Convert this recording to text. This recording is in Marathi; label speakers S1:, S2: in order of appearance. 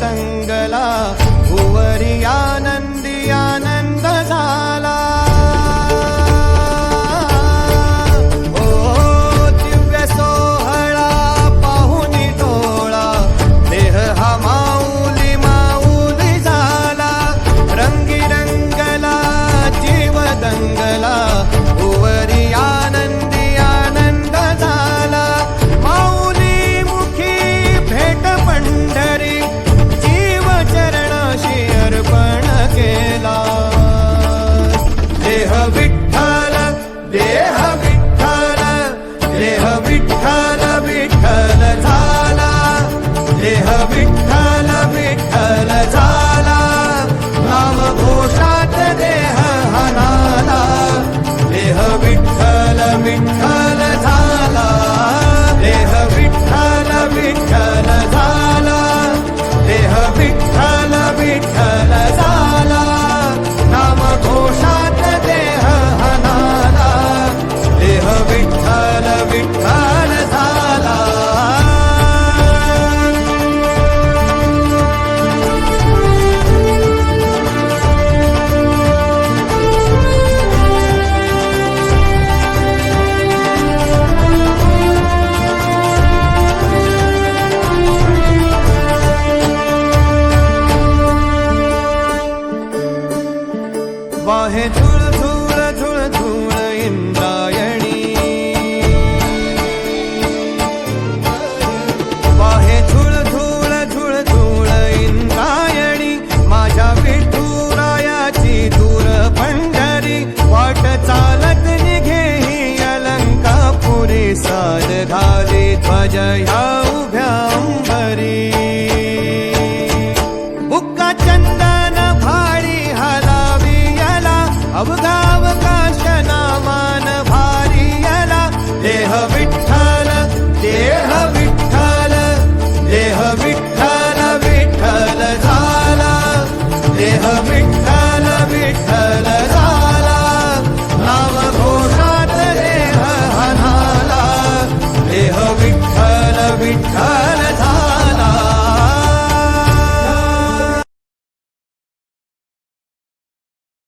S1: tan आहे झुळ झुळ झुळ झुळ इंद्रायणी. आहे झुळ झुळ झुळ झुळ इंद्रायणी. माझ्या विठुरायाची दूर पंढरी. वाट चालत निघे ही अलंकापुरी. साल घाले ध्वज ह्या उभ्या अंबरी. बुक्का चंदा अवघाव नामान मान भारियला देह विठ्ठल देह विठ्ठल देह विठ्ठल विठ्ठल झाला देह विठ्ठल विठ्ठल